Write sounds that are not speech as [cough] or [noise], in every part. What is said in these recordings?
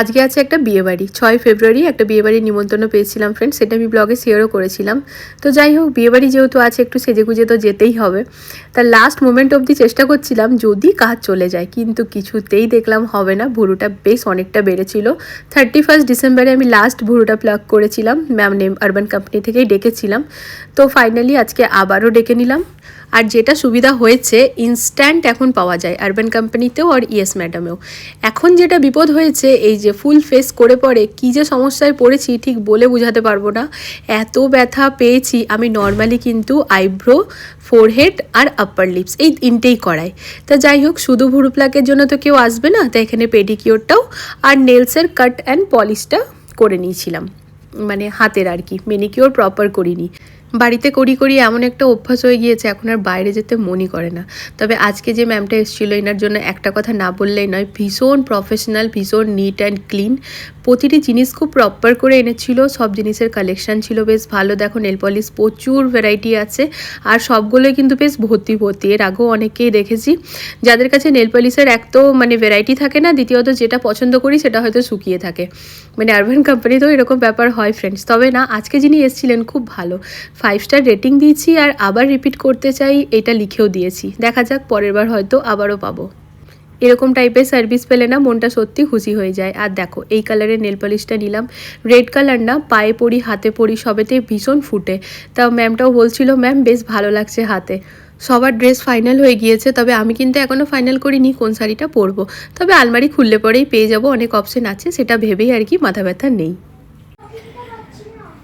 আজকে আছে একটা বিয়েবাড়ি ছয় ফেব্রুয়ারি একটা বিয়েবাড়ির নিমন্ত্রণ পেয়েছিলাম ফ্রেন্ড সেটা আমি ব্লগে শেয়ারও করেছিলাম। তো যাই হোক বিয়েবাড়ি যেহেতু আছে, একটু সেজে গুজে তো যেতেই হবে। তার লাস্ট মোমেন্ট অবধি চেষ্টা করছিলাম, যদি কাজ চলে যায়। কিন্তু কিছুতেই দেখলাম হবে না, ভুরুটা বেশ অনেকটা বেড়েছিল। থার্টি ফার্স্ট ডিসেম্বরে আমি লাস্ট ভুরুটা প্লাগ করেছিলাম ম্যাম নেম আরবান কোম্পানি থেকেই ডেকেছিলাম। তো ফাইনালি আজকে আবারও ডেকে নিলাম। আর যেটা সুবিধা হয়েছে ইনস্ট্যান্ট এখন পাওয়া যায় আরবান কোম্পানিতেও আর ইয়েস ম্যাডামেও এখন যেটা বিপদ হয়েছে, এই যে ফুল ফেস করে পরে, কী যে সমস্যায় পড়েছি ঠিক বলে বোঝাতে পারব না। এত ব্যথা পেয়েছি, আমি নর্মালি কিন্তু আইব্রো ফোরহেড আর আপার লিপস এই তিনটেই করাই। তা যাই হোক, শুধু ভুরু প্লাকের জন্য তো কেউ আসবে না তাই এখানে পেডিকিওরটাও আর নেলসের কাট অ্যান্ড পলিশটা করে নিয়েছিলাম। মানে হাতের আর কি মেনিকিওর প্রপার করিনি। বাড়িতে করি করি এমন একটা অভ্যাস হয়ে গিয়েছে, এখন আর বাইরে যেতে মনই করে না। তবে আজকে যে ম্যামটা এসেছিল, এনার জন্য একটা কথা না বললেই নয়, ভীষণ প্রফেশনাল ভীষণ নিট অ্যান্ড ক্লিন প্রতিটি জিনিস খুব প্রপার করে এনেছিল, সব জিনিসের কালেকশান ছিল, বেশ ভালো। দেখো নেল পলিশ প্রচুর ভ্যারাইটি আছে, আর সবগুলোই কিন্তু বেশ ভর্তি ভর্তি। এর আগেও অনেকেই দেখেছি, যাদের কাছে নেল পলিশের এক তো মানে ভ্যারাইটি থাকে না, দ্বিতীয়ত যেটা পছন্দ করি সেটা হয়তো শুকিয়ে থাকে। মানে আরবান কোম্পানিতেও এরকম ব্যাপার হয় ফ্রেন্ডস তবে না, আজকে যিনি এসেছিলেন, খুব ভালো। ফাইভ স্টার রেটিং দিয়েছি, আর আবার রিপিট করতে চাই, এটা লিখেও দিয়েছি। দেখা যাক, পরের বার হয়তো আবারও পাবো। এরকম টাইপের সার্ভিস পেলে না মনটা সত্যি খুশি হয়ে যায়। আর দেখো, এই কালারের নেল পলিশটা নিলাম। রেড কালার না, পায়ে পরি হাতে পরি সবেতে ভীষণ ফুটে। তা ম্যামটাও বলছিল ম্যাম বেশ ভালো লাগছে হাতে। সবার ড্রেস ফাইনাল হয়ে গিয়েছে, তবে আমি কিন্তু এখনও ফাইনাল করিনি, কোন শাড়িটা পরবো? তবে আলমারি খুললে পরেই পেয়ে যাব, অনেক অপশন আছে, সেটা ভেবেই আর কি মাথা ব্যথা নেই।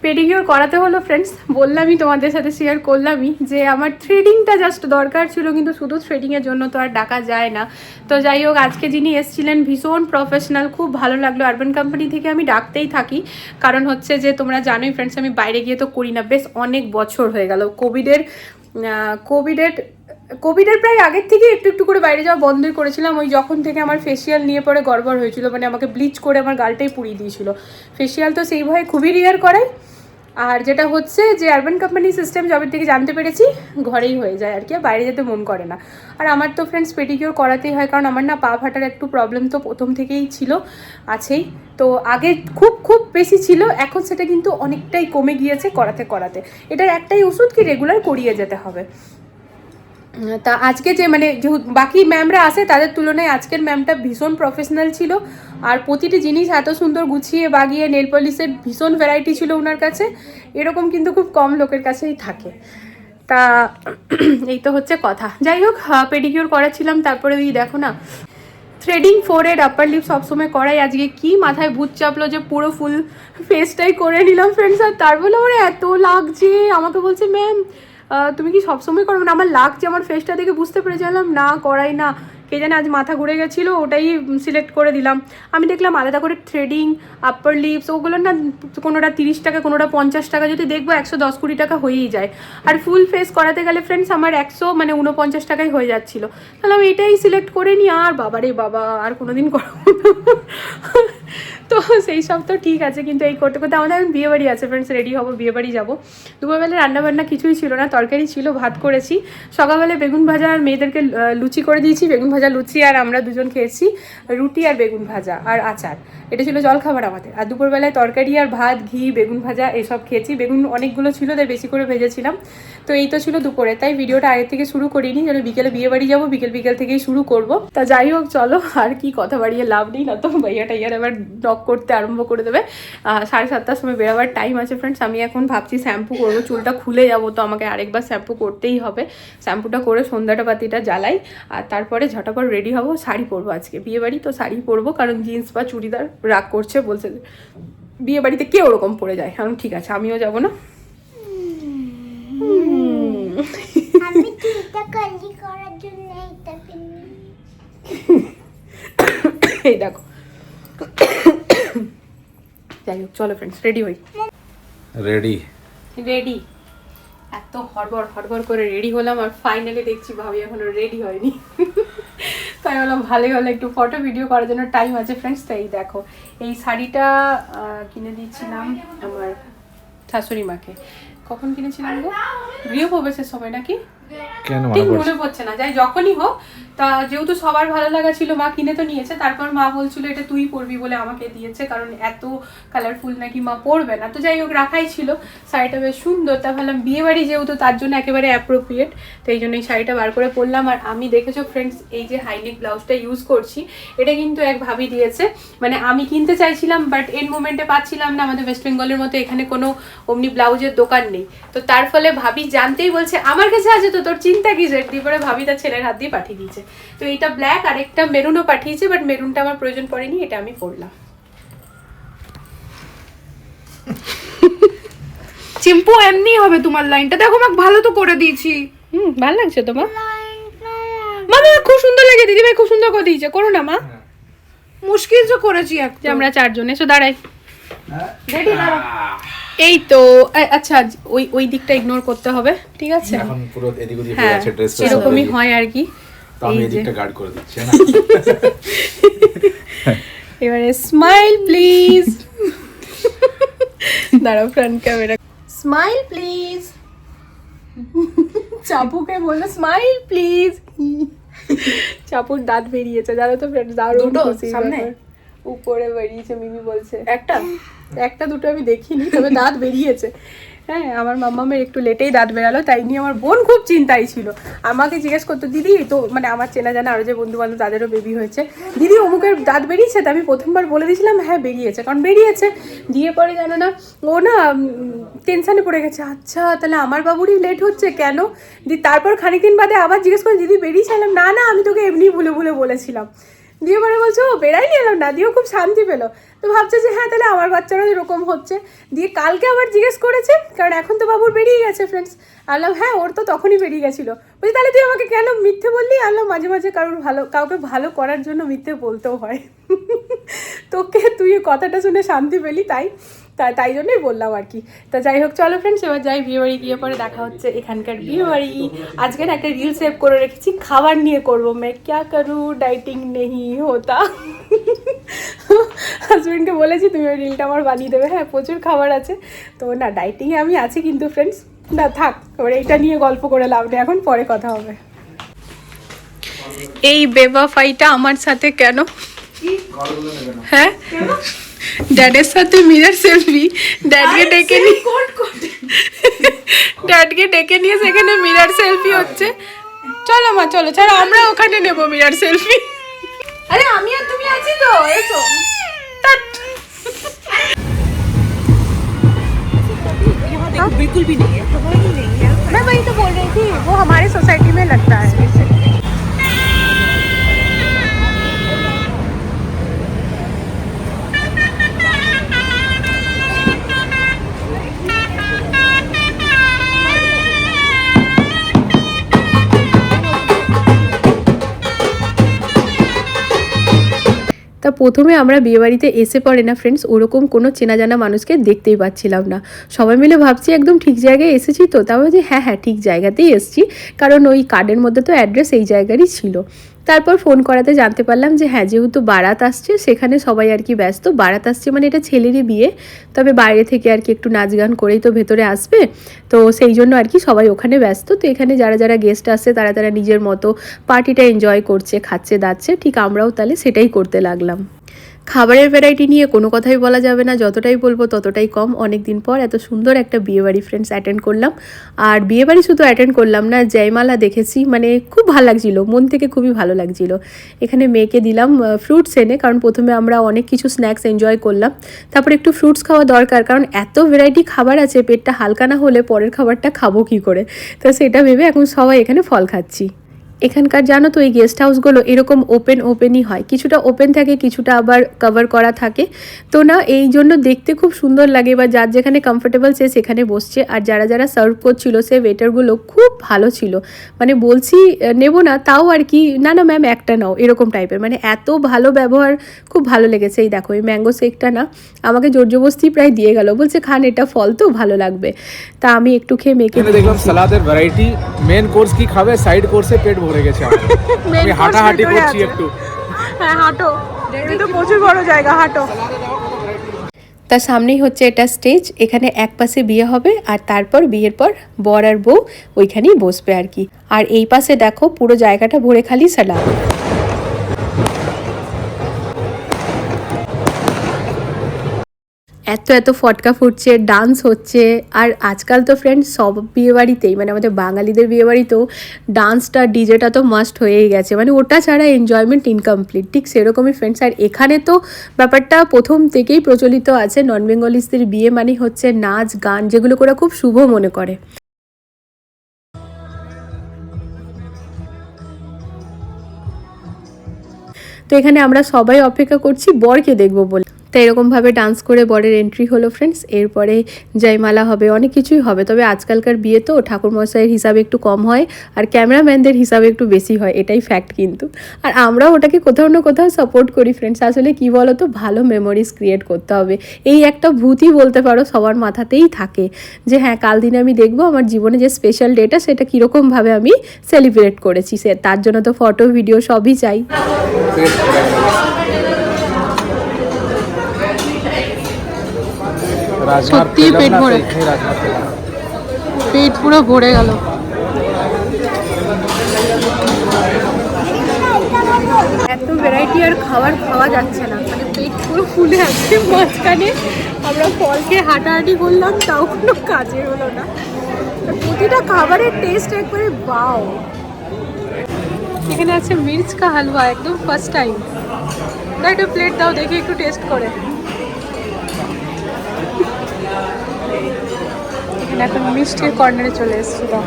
পেডিকিওর করাতে হলো ফ্রেন্ডস বললামই তোমাদের সাথে শেয়ার করলামই যে আমার থ্রেডিংটা জাস্ট দরকার ছিল, কিন্তু শুধু থ্রেডিংয়ের জন্য তো আর ডাকা যায় না। তো যাই হোক, আজকে যিনি এসেছিলেন, ভীষণ প্রফেশনাল খুব ভালো লাগল। আরবান কোম্পানি থেকে আমি ডাকতেই থাকি। কারণ হচ্ছে যে, তোমরা জানোই ফ্রেন্ডস আমি বাইরে গিয়ে তো করি না। বেশ অনেক বছর হয়ে গেল। কোভিডের কোভিডের কোভিডের প্রায় আগের থেকে একটু একটু করে বাইরে যাওয়া বন্ধই করেছিলাম। ওই যখন থেকে আমার ফেসিয়াল নিয়ে পরে গড়বড় হয়েছিল মানে আমাকে ব্লিচ করে আমার গালটাই পুড়িয়ে দিয়েছিল। ফেসিয়াল তো সেই ভয়ে খুবই রেয়ার করাই আর যেটা হচ্ছে যে আরবান কোম্পানি সিস্টেম জবের থেকে জানতে পেরেছি, ঘরেই হয়ে যায় আর কি বাইরে যেতে মন করে না। আর আমার তো ফ্রেন্ডস পেটিকিওর করাতেই হয়, কারণ আমার না পা ফাটার একটু প্রবলেম তো প্রথম থেকেই ছিল, আছেই। তো আগে খুব খুব বেশি ছিল, এখন সেটা কিন্তু অনেকটাই কমে গিয়েছে করাতে করাতে। এটার একটাই ওষুধ কি রেগুলার করিয়ে যেতে হবে। তা আজকে যে মানে বাকি ম্যামরা আসে তাদের তুলনায় আজকের ম্যামটা ভীষণ প্রফেশনাল ছিল। আর প্রতিটি জিনিস এত সুন্দর গুছিয়ে বাগিয়ে নেল পলিশের ভীষণ ভ্যারাইটি ছিল ওনার কাছে। এরকম কিন্তু খুব কম লোকের কাছেই থাকে। তা এই তো হচ্ছে কথা। যাই হোক পেডিকিউর করাছিলাম তারপরে ওই দেখো না থ্রেডিং ফোরেড আপার লিপ সবসময় করাই। আজকে কি মাথায় ভূত চাপলো যে পুরো ফুল ফেসটাই করে নিলাম ফ্রেন্ডস আর তার বলে আমার এত লাগছে। আমাকে বলছে ম্যাম তুমি কি সবসময় করো? না আমার লাগছে, আমার ফেসটা দেখে বুঝতে পেরেছিলাম না, করাই না। কে জানে আজ মাথা ঘুরে গেছিল, ওটাই সিলেক্ট করে দিলাম। আমি দেখলাম আলাদা করে থ্রেডিং আপার লিপস ওগুলো না কোনোটা তিরিশ টাকা, কোনোটা পঞ্চাশ টাকা, যদি দেখব একশো দশ কুড়ি টাকা হয়েই যায়। আর ফুল ফেস করাতে গেলে ফ্রেন্ডস আমার একশো মানে উনপঞ্চাশ টাকাই হয়ে যাচ্ছিল। তাহলে আমি এটাই সিলেক্ট করে নিই, আর বাবারে বাবা, আর কোনোদিন করাবো না। তো সেই সব তো ঠিক আছে, কিন্তু এই করতে করতে আমাদের এখন বিয়েবাড়ি আছে ফ্রেন্ডস রেডি হব বিয়েবাড়ি যাব। দুপুরবেলা রান্নাবান্না কিছুই ছিল না, তরকারি ছিল, ভাত করেছি। সকালবেলা বেগুন ভাজা আর মেয়েদেরকে লুচি করে দিয়েছি, বেগুন ভাজা, লুচি আর আমরা দুজন খেয়েছি, রুটি আর বেগুন ভাজা আর আচার। এটা ছিল জলখাবার আমাদের। আর দুপুরবেলায় তরকারি আর ভাত, ঘি, বেগুন ভাজা এসব খেয়েছি। বেগুন অনেকগুলো ছিল, তাই বেশি করে ভেজেছিলাম। তো এই তো ছিল দুপুরে, তাই ভিডিওটা আগে থেকে শুরু করিনি, যেন বিকেলে বিয়ে বাড়ি যাব, বিকেল বিকেল থেকেই শুরু করব। তা যাই হোক, চলো, আর কি কথা বাড়িয়ে লাভ নেই, না তো ভাইয়া টাইয়ার এবার নক করতে আরম্ভ করে দেবে। সাড়ে সাতটার সময় বেরোবার টাইম আছে ফ্রেন্ডস আমি এখন ভাবছি শ্যাম্পু করব চুলটা খুলে যাব তো আমাকে আরেকবার শ্যাম্পু করতেই হবে। শ্যাম্পুটা করে সন্ধ্যাটা বাতিটা জ্বালাই আর তারপরে ঝটাপট রেডি হব শাড়ি পরবো আজকে। বিয়ে বাড়ি তো শাড়ি পরবো কারণ জিন্স বা চুড়িদার রাগ করছে বলছে বিয়ে বাড়িতে কে ওরকম পরে যায়? কারণ ঠিক আছে আমিও যাব না। আমি এই দেখো যাই হোক চলো ফ্রেন্ডস রেডি হই। রেডি রেডি এত হড়বড় হড়বড় করে রেডি হলাম আর ফাইনালি দেখছি ভাবি এখনও রেডি হয়নি। তাই বললাম ভালোই হলো একটু ফটো ভিডিও করার জন্য টাইম আছে ফ্রেন্ডস তাই দেখো এই শাড়িটা কিনে দিয়েছিলাম আমার শাশুড়ি মাকে। কখন কিনেছিলাম গো? গৃহপ্রবেশের সময় নাকি? কেন মনে পড়ছে? না যাই যখনই হোক তা যেহেতু সবার ভালো লাগা ছিল, মা কিনে তো নিয়েছে, তারপর মা বলছিল, এটা তুই পরবি বলে আমাকে দিয়েছে, কারণ এত কালারফুল নাকি মা পরবে না। তো যাই হোক, রাখাই ছিল, শাড়িটা বেশ সুন্দর, তা ভাবলাম বিয়ে বাড়ি যেহেতু, তার জন্য একেবারে অ্যাপ্রোপ্রিয়েট তো এই জন্য এই শাড়িটা বার করে পরলাম। আর আমি দেখেছ ফ্রেন্ডস এই যে হাইনেক ব্লাউজটা ইউজ করছি, এটা কিন্তু এক ভাবি দিয়েছে। মানে আমি কিনতে চাইছিলাম বাট এর মোমেন্টে পাচ্ছিলাম না, আমাদের ওয়েস্ট বেঙ্গলের মতো এখানে কোনো অমনি ব্লাউজের দোকান নেই। তো তার ফলে ভাবি জানতেই বলছে, আমার কাছে আছে তো, তোর চিন্তা কি যে দিয়ে পরে ভাবি তার ছেলের হাত দিয়ে পাঠিয়ে দিয়েছে। তো এটা ব্ল্যাক আর একটা মেরুনও পাঠিয়েছে বাট মেরুনটা আমার প্রয়োজন পড়েনি এটা আমি পরলাম। চিম্পু এমনি হবে তোমার লাইনটা দেখো আমাকে ভালো তো করে দিয়েছি। হুম ভালো লাগছে তোমার মামা খুব সুন্দর লাগে দিদিভাই খুব সুন্দর করে দিয়েছে। করো না মা। মুশকিল তো করেছি এক যে আমরা চারজন এসো দাঁড়াই। এই তো আচ্ছা ওই ওই দিকটা ইগনোর করতে হবে ঠিক আছে? এখন পুরো এদিক ওদিক হয়ে হ্যাঁ গেছে ড্রেস এরকমই হয় আর কি। তো আমি এদিকটা গার্ড করে দিচ্ছি না? [laughs] এবারে স্মাইল প্লিজ দাঁড়াও ফ্রন্ট ক্যামেরা স্মাইল প্লিজ চাপুকে বলল স্মাইল প্লিজ চাপুর দাঁত বেরিয়েছে জানো তো ফ্রেন্ড দারুণ দুটো? খুশি সামনে? উপরে বেরিয়েছে মিমি বলছে। একটা? একটা দুটো আমি দেখিনি, তবে দাঁত বেরিয়েছে। হ্যাঁ আমার মাম্মামের একটু লেটেই দাঁত বেরালো, তাই নিয়ে আমার বোন খুব চিন্তাই ছিল। আমাকে জিজ্ঞেস করতো, দিদি, তো মানে আমার চেনা জানা আরও যে বন্ধু বান্ধব তাদেরও বেবি হয়েছে। দিদি, অমুকের দাঁত বেরিয়েছে? তা আমি প্রথমবার বলে দিয়েছিলাম হ্যাঁ বেরিয়েছে। কারণ বেরিয়েছে। দিয়ে পরে জানো না, ও না টেনশানে পড়ে গেছে। আচ্ছা তাহলে আমার বাবুরই লেট হচ্ছে, কেন? দি, তারপর খানিকদিন বাদে আবার জিজ্ঞেস করে, দিদি, বেরিয়েছিলাম? না না, আমি তোকে এমনি ভুলে ভুলে বলেছিলাম। দিয়ে পরে বলছে, ও বেড়াইনি এলাম না দিয়েও খুব শান্তি পেল। তো ভাবছে যে হ্যাঁ তাহলে আমার বাচ্চারও এরকম হচ্ছে। দিয়ে কালকে আবার জিজ্ঞেস করেছে, কারণ এখন তো বাবুর বেরিয়ে গেছে ফ্রেন্ডস আল্লাহ হ্যাঁ ওর তো তখনই বেরিয়ে গেছিল। বলছি, তাহলে তুই আমাকে কেন মিথ্যে বললি? আল্লাহ, মাঝে মাঝে কারোর ভালো, কাউকে ভালো করার জন্য মিথ্যে বলতেও হয়। [laughs] তোকে, তুই কথাটা শুনে শান্তি পেলি, তাই। তাই তাই জন্যই বললাম আর কি। তা যাই হোক চলো ফ্রেন্ডস এবার যাই বিয়ে বাড়ি গিয়ে পরে দেখা হচ্ছে এখানকার বিয়ে বাড়ি আজকে না একটা রিল সেভ করে রেখেছি খাবার নিয়ে করব। মে ক্যা করু? ডাইটিং নেই হোতা। হাজবেন্ডকে বলেছি তুমি ওই রিলটা আমার বানিয়ে দেবে। হ্যাঁ প্রচুর খাবার আছে। তো না ডাইটিংয়ে আমি আছি কিন্তু ফ্রেন্ডস না থাক এবার এইটা নিয়ে গল্প করে লাভ নেই। এখন পরে কথা হবে। এই বেবাফাইটা আমার সাথে কেন? হ্যাঁ? ড্যাডের সাথে মিরার সেলফি ড্যাডকে ডেকে নিয়ে ড্যাডকে ডেকে নিয়ে সেখানে মিরার সেলফি হচ্ছে চলো মা চলো চলো আমরা ওখানে নেব মিরার সেলফি আরে আমি আর তুমি আছি তো এসো मैं वही तो बोल रही थी वो हमारे सोसाइटी में लगता है প্রথমে আমরা বিয়েবাড়িতে এসে পড়ে না ফ্রেন্ডস ওরকম কোনো চেনা জানা মানুষকে দেখতেই পাচ্ছিলাম না। সবাই মিলে ভাবছি একদম ঠিক জায়গায় এসেছি তো তারপর যে হ্যাঁ হ্যাঁ ঠিক জায়গাতেই এসেছি। কারণ ওই কার্ডের মধ্যে তো অ্যাড্রেস এই জায়গারই ছিল। তারপর ফোন করাতে জানতে পারলাম যে হ্যাঁ যেহেতু বারাত আসছে, সেখানে সবাই আর কি ব্যস্ত। বারাত আসছে মানে এটা ছেলেরই বিয়ে, তবে বাইরে থেকে আর কি একটু নাচ গান করেই তো ভেতরে আসবে। তো সেই জন্য আর কি সবাই ওখানে ব্যস্ত। তো এখানে যারা যারা গেস্ট আসছে, তারা তারা নিজের মতো পার্টিটা এনজয় করছে, খাচ্ছে, দাচ্ছে, ঠিক আমরাও তাহলে সেটাই করতে লাগলাম। খাবারের ভ্যারাইটি নিয়ে কোনো কথাই বলা যাবে না। যতটাই বলব ততটাই কম। অনেক দিন পর এত সুন্দর একটা বিয়েবাড়ি ফ্রেন্ডস অ্যাটেন্ড করলাম। আর বিয়েবাড়ি শুধু অ্যাটেন্ড করলাম না, জয়মালা দেখেছি। মানে খুব ভালো লাগছিল। মন থেকে খুবই ভালো লাগছিল। এখানে মেয়েকে দিলাম ফ্রুটস এনে। কারণ প্রথমে আমরা অনেক কিছু স্ন্যাক্স এনজয় করলাম। তারপর একটু ফ্রুটস খাওয়া দরকার। কারণ এত ভ্যারাইটি খাবার আছে, পেটটা হালকা না হলে পরের খাবারটা খাব কী করে? তো সেটা ভেবে এখন সবাই এখানে ফল খাচ্ছি। এখানকার জানো তো এই গেস্ট হাউসগুলো এরকম ওপেন ওপেনই হয়। কিছুটা ওপেন থাকে কিছুটা আবার কভার করা থাকে। তো না এই জন্য দেখতে খুব সুন্দর লাগে বা যার যেখানে কমফোর্টেবল সে সেখানে বসছে। আর যারা যারা সার্ভ করছিল সে ওয়েটারগুলো খুব ভালো ছিল। মানে বলছি নেব না তাও আর কি না না ম্যাম একটা নাও। এরকম টাইপের মানে এত ভালো ব্যবহার খুব ভালো লেগেছে। এই দেখো এই ম্যাঙ্গো শেকটা না আমাকে জোর জবস্তি প্রায় দিয়ে গেল। বলছে খান এটা ফল তো ভালো লাগবে। তা আমি একটু খেয়ে মেয়েকে দেখলাম সালাদের ভ্যারাইটি মেন কোর্স কি খাবে? সাইড কোর্সে পেট ভরে গেছে আমি হাঁটাহাঁটি করছি একটু। হ্যাঁ হাঁটো। কিন্তু প্রচুর বড় জায়গা হাঁটো। তার সামনেই হচ্ছে এটা স্টেজ এখানে এক পাশে বিয়ে হবে আর তারপর বিয়ের পর বর আর বউ ওইখানেই বসবে আর কি। আর এই পাশে দেখো পুরো জায়গাটা ভরে খালি সালাম। এত এত ফটকা ফুটছে ডান্স হচ্ছে। আর আজকাল তো ফ্রেন্ড সব বিয়েবাড়িতেই মানে আমাদের বাঙালিদের বিয়েবাড়িতেও ডান্সটা ডিজেটা তো মাস্ট হয়েই গেছে। মানে ওটা ছাড়া এনজয়মেন্ট ইনকমপ্লিট ঠিক সেরকমই ফ্রেন্ডস আর এখানে তো ব্যাপারটা প্রথম থেকেই প্রচলিত আছে। নন বেঙ্গলিসদের বিয়ে মানে হচ্ছে নাচ, গান যেগুলো করে খুব শুভ মনে করে। তো এখানে আমরা সবাই অপেক্ষা করছি, বরকে দেখব বলে। তো এরকমভাবে ডান্স করে বরের এন্ট্রি হলো ফ্রেন্ডস এরপরে জয়মালা হবে, অনেক কিছুই হবে। তবে আজকালকার বিয়ে তো ঠাকুরমশাইয়ের হিসাবে একটু কম হয় আর ক্যামেরাম্যানদের হিসাবে একটু বেশি হয়, এটাই ফ্যাক্ট কিন্তু। আর আমরাও ওটাকে কোথাও না কোথাও সাপোর্ট করি ফ্রেন্ডস আসলে কি বলো তো ভালো মেমোরিজ ক্রিয়েট করতে হবে। এই একটা ভূতই বলতে পারো সবার মাথাতেই থাকে যে হ্যাঁ কাল দিনে আমি দেখব আমার জীবনে যে স্পেশাল ডেটা সেটা কীরকমভাবে আমি সেলিব্রেট করেছি। সে তার জন্য তো ফটো ভিডিও সবই চাই। সত্যি পেট ভরে। পেট পুরো ভরে গেল। এত ভ্যারাইটি আর খাবার খাওয়া যাচ্ছে না। মানে পেট পুরো ফুলে আছে মাঝখানে আমরা ফলকে হাঁটাহাঁটি করলাম তাও কোনো কাজে হলো না। প্রতিটা খাবারের টেস্ট একবারে বাও এখানে আছে মির্চ কা হালুয়া একদম ফার্স্ট টাইম একটা প্লেট দাও দেখি একটু টেস্ট করে। এখানে এখন মিষ্টির কর্নারে চলে এসেছি দাও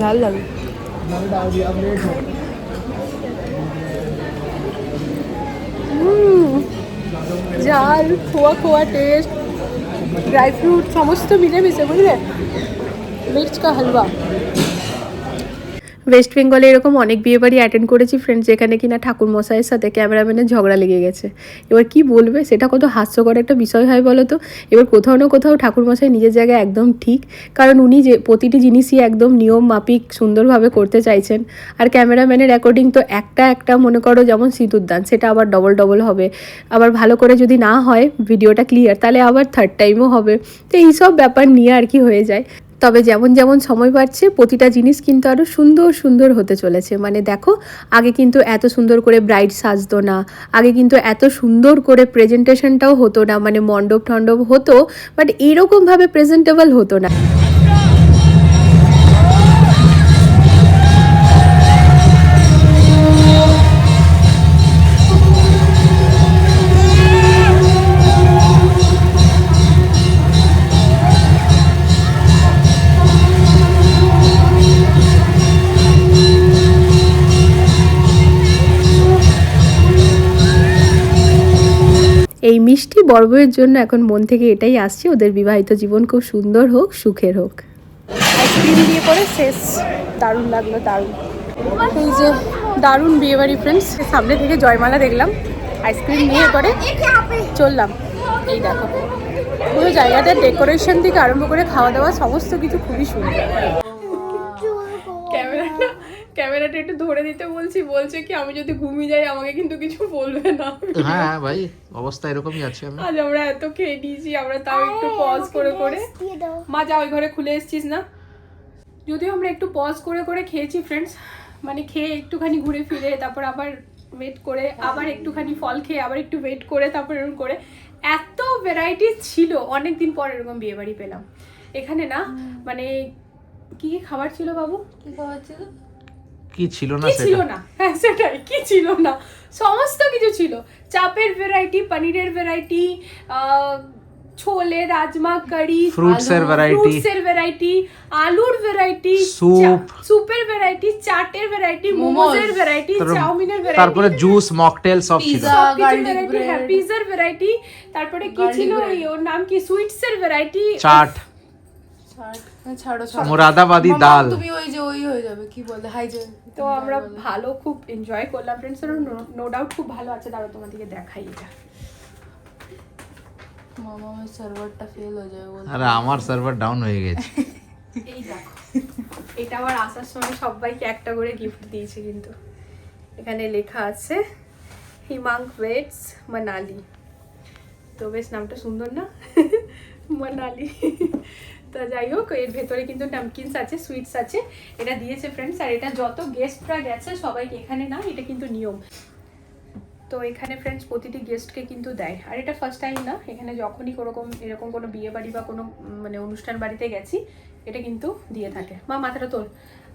ঝাল লাগে। উম, ঝাল খোয়া খোয়া টেস্ট ড্রাই ফ্রুট সমস্ত মিলেমিশে বুঝলে? মির্চ কা হালুয়া। ওয়েস্ট বেঙ্গলে এরকম অনেক বিয়ে বাড়ি অ্যাটেন্ড করেছি ফ্রেন্ডস যেখানে কিনা ঠাকুর মশাইয়ের সাথে ক্যামেরাম্যানের ঝগড়া লেগে গেছে। এবার কি বলবে? সেটা কত হাস্যকর একটা বিষয় হয় বলো তো এবার কোথাও না কোথাও ঠাকুর মশাই নিজের জায়গায় একদম ঠিক, কারণ উনি যে প্রতিটি জিনিসই একদম নিয়ম মাফিক সুন্দরভাবে করতে চাইছেন। আর ক্যামেরাম্যানের অ্যাকর্ডিং তো একটা একটা মনে করো যেমন সিঁদুর দান, সেটা আবার ডবল ডবল হবে। আবার ভালো করে যদি না হয় ভিডিওটা ক্লিয়ার তাহলে আবার থার্ড টাইমও হবে। তো এইসব ব্যাপার নিয়ে আর কি হয়ে যায়। তবে যেমন যেমন সময় বাড়ছে, প্রতিটা জিনিস কিন্তু আরও সুন্দর সুন্দর হতে চলেছে। মানে দেখো, আগে কিন্তু এত সুন্দর করে ব্রাইড সাজতো না, আগে কিন্তু এত সুন্দর করে প্রেজেন্টেশনটাও হতো না মানে মণ্ডপ টণ্ডপ হতো বাট এরকমভাবে প্রেজেন্টেবল হতো না। মিষ্টি বর্বয়ের জন্য এখন মন থেকে এটাই আসছে, ওদের বিবাহিত জীবন খুব সুন্দর হোক, সুখের হোক। আইসক্রিম দিয়ে পরে শেষ। দারুণ লাগল, দারুণ। এই যে দারুণ বিয়েবাড়ি ফ্রেন্ডস সামনে থেকে জয়মালা দেখলাম। আইসক্রিম নিয়ে পরে চললাম। এই দেখো, পুরো জায়গাটার ডেকোরেশন থেকে আরম্ভ করে খাওয়া দাওয়া সমস্ত কিছু খুবই সুন্দর ক্যামেরাটা ক্যামেরাটা একটু ধরে দিতে বলছি বলছে কি আমি যদি ঘুমিয়ে যাই আমাকে কিন্তু কিছু বলবে না। হ্যাঁ ভাই অবস্থা এরকমই আছে আমি আজ আমরা এত খেয়ে নিয়েছি আমরা তাও একটু পজ করে করে। মা যা ওই ঘরে খুলে এসছিস না? যদিও আমরা একটু পজ করে করে খেয়েছি ফ্রেন্ডস মানে খেয়ে একটুখানি ঘুরে ফিরে তারপর আবার ওয়েট করে আবার একটুখানি ফল খেয়ে আবার একটু ওয়েট করে তারপর এরকম করে। এত ভ্যারাইটি ছিল অনেক দিন পর এরকম বিয়ে বাড়ি পেলাম। এখানে না মানে কি কি খাবার ছিল বাবু? কি খাবার ছিল? কি ছিল না কি ছিল সেটা না? হ্যাঁ সেটাই কি ছিল না? সমস্ত কিছু ছিল। চাপের ভ্যারাইটি পনিরের ভ্যারাইটি ছোলে রাজমা কারি Fruits এর variety। এর ভ্যারাইটি আলুর ভ্যারাইটি Soup। স্যুপের ভ্যারাইটি চাটের ভ্যারাইটি মোমোজের ভ্যারাইটি তারপর- চাউমিনের ভ্যারাইটি তারপরে জুস মকটেল সব ছিল। সবকিছুর ভ্যারাইটি হ্যাঁ পিজার ভ্যারাইটি তারপরে কি ছিল? ওই ওর নাম কি? সুইটস এর ভ্যারাইটি চাট ছাড়ো ছাড়ো মুরাদাবাদি মামা, ডাল তুমি ওই যে ওই হয়ে যাবে কি বলে হাইজেন তো আমরা ভালো খুব এনজয় করলাম ফ্রেন্ডস নো ডাউট খুব ভালো আছে। দাঁড়াও তোমাদেরকে দেখাই এটা। মামা আমার সার্ভারটা ফেল হয়ে যাবে আরে আমার সার্ভার ডাউন হয়ে গেছে। [laughs] এই দেখো এটা আবার আসার সময় সবাইকে একটা করে গিফট দিয়েছে কিন্তু। এখানে লেখা আছে হিমাঙ্ক ওয়েটস মানালি তো বেশ নামটা সুন্দর না? [laughs] মানালি তো যাই হোক, এর ভেতরে কিন্তু নামকিনস আছে, সুইটস আছে, এটা দিয়েছে ফ্রেন্ডস আর এটা যত গেস্টরা গেছে, সবাইকে এখানে না, এটা কিন্তু নিয়ম। তো এখানে ফ্রেন্ডস প্রতিটি গেস্টকে কিন্তু দেয়। আর এটা ফার্স্ট টাইম না, এখানে যখনই কোনোরকম, এরকম কোনো বিয়ে বাড়ি বা কোনো মানে অনুষ্ঠান বাড়িতে গেছি, এটা কিন্তু দিয়ে থাকে। মা, মাথাটা তোল।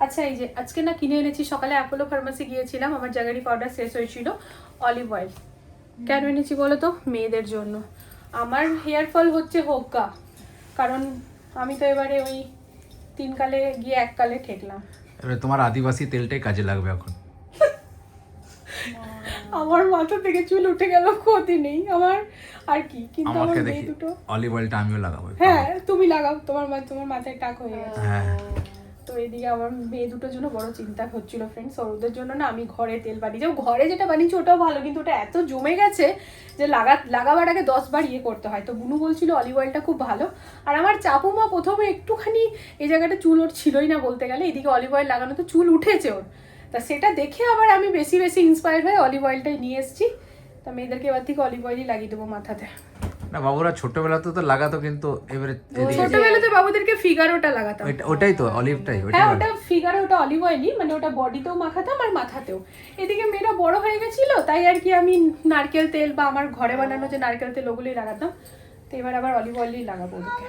আচ্ছা এই যে, আজকে না কিনে এনেছি, সকালে অ্যাপোলো ফার্মাসি গিয়েছিলাম, আমার জাগারি পাউডার শেষ হয়েছিল অলিভ অয়েল কেন এনেছি বলো তো? মেয়েদের জন্য। আমার হেয়ার ফল হচ্ছে হোক্কা। কারণ আমি তো এবারে ওই তিন কালে গিয়ে এক কালে ঠেকলাম। এবারে তোমার আদিবাসী তেলটাই কাজে লাগবে এখন। আমার মাথা থেকে চুল উঠে গেল ক্ষতি নেই। আমার আর কি কিন্তু আমার মেয়ে দুটো। অলিভ অয়েলটা আমিও লাগাবো। হ্যাঁ তুমি লাগাও তোমার মাথায় তোমার মাথায় টাক হয়ে। গেছে। হ্যাঁ। তো এদিকে আমার মেয়ে দুটোর জন্য বড় চিন্তা হচ্ছিল ফ্রেন্ডস ওদের জন্য না আমি ঘরে তেল বানিয়েছি। ও ঘরে যেটা বানিয়েছি ওটাও ভালো, কিন্তু ওটা এত জমে গেছে যে লাগা, লাগাবার আগে দশ বার ইয়ে করতে হয়। তো বুনু বলছিল অলিভ অয়েলটা খুব ভালো। আর আমার চাপুমা প্রথমে একটুখানি এই জায়গাটা চুল ওর ছিলই না বলতে গেলে, এদিকে অলিভ অয়েল লাগানো তো চুল উঠেছে ওর। তা সেটা দেখে আবার আমি বেশি বেশি ইন্সপায়ার হয়ে অলিভ অয়েলটাই নিয়ে এসেছি। তা মেয়েদেরকে এবার থেকে অলিভ অয়েলই লাগিয়ে দেবো মাথাতে। না বাবুরা ছোটবেলাতে তো লাগাতো কিন্তু এবারে ছোটবেলাতে বাবুদেরকে ফিগারোটা লাগাতাম। ওইটা- ওটাই তো অলিভটাই হ্যাঁ ওটা ফিগারে ওটা অলিভ অয়েলই মানে ওটা বডিতেও মাখাতাম আর মাথাতেও। এদিকে মেয়েরা বড় হয়ে গেছিল তাই আর কি আমি নারকেল তেল বা আমার ঘরে বানানো যে নারকেল তেল ওগুলোই লাগাতাম। তো এবার আবার অলিভ অয়েলই লাগাবো ওদেরকে।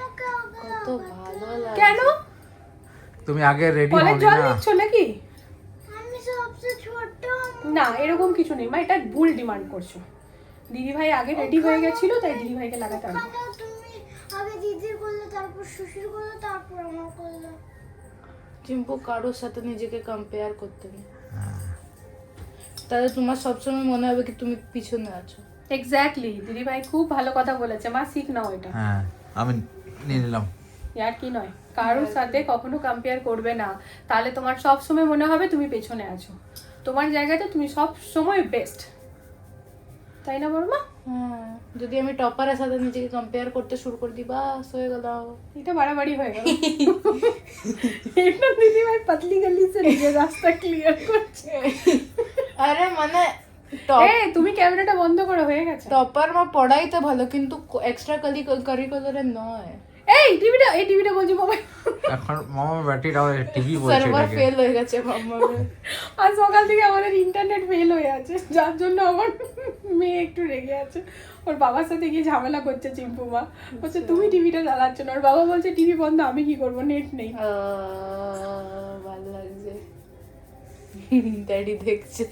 কত ভালো লাগে কেন? তুমি আগে রেডি কলের হওনি জল দিচ্ছ নাকি? আমি সবচেয়ে ছোট। না এরকম কিছু নেই মা এটা ভুল ডিমান্ড করছ। দিদি ভাই আগে রেডি হয়ে গেছিল তাই দিদি ভাইকে লাগাতে হবে। আগে দিদির করলে তারপর শ্বশুর করলে তারপর আমার করলে। চিম্পু কারোর সাথে নিজেকে কম্পেয়ার করতে নেই। তাহলে তোমার সবসময় মনে হবে কি তুমি পিছনে আছো। এক্স্যাক্টলি দিদি ভাই খুব ভালো কথা বলেছে। মা শিখ নাও এটা। হ্যাঁ আমি নিয়ে নিলাম। আর কি নয় কারোর সাথে কখনো কম্পেয়ার করবে না। তাহলে তোমার সব সময় মনে হবে তুমি পেছনে আছো। তোমার জায়গাতে তুমি সব সময় বেস্ট তাই না বর্মা হ্যাঁ যদি আমি টপারের সাথে নিজেকে কম্পেয়ার করতে শুরু করে দিই বাস হয়ে গেল। এটা বাড়াবাড়ি হয়ে গেল। এটা দিদি ভাই পাতলি গলি সে নিজের রাস্তা ক্লিয়ার করছে। আরে মানে তুমি ক্যামেরাটা বন্ধ করো হয়ে গেছে। টপার মা পড়াই তো ভালো কিন্তু এক্সট্রা কালি কারিকুলারে নয়। এই টিভিটা এই টিভিটা বলছি বাবা এখন মামা ব্যাটারিটা টিভি বলছে সার্ভার ফেল হয়ে গেছে মাম্মার আর সকাল থেকে আমাদের ইন্টারনেট ফেল হয়ে আছে যার জন্য আমার মেয়ে একটু রেগে আছে। ওর বাবার সাথে গিয়ে ঝামেলা করছে চিম্পু মা। বলছে তুমি টিভিটা চালাচ্ছ না। ওর বাবা বলছে টিভি বন্ধ আমি কি করব? নেট নেই। ভালো লাগছে। ড্যাডি দেখছে।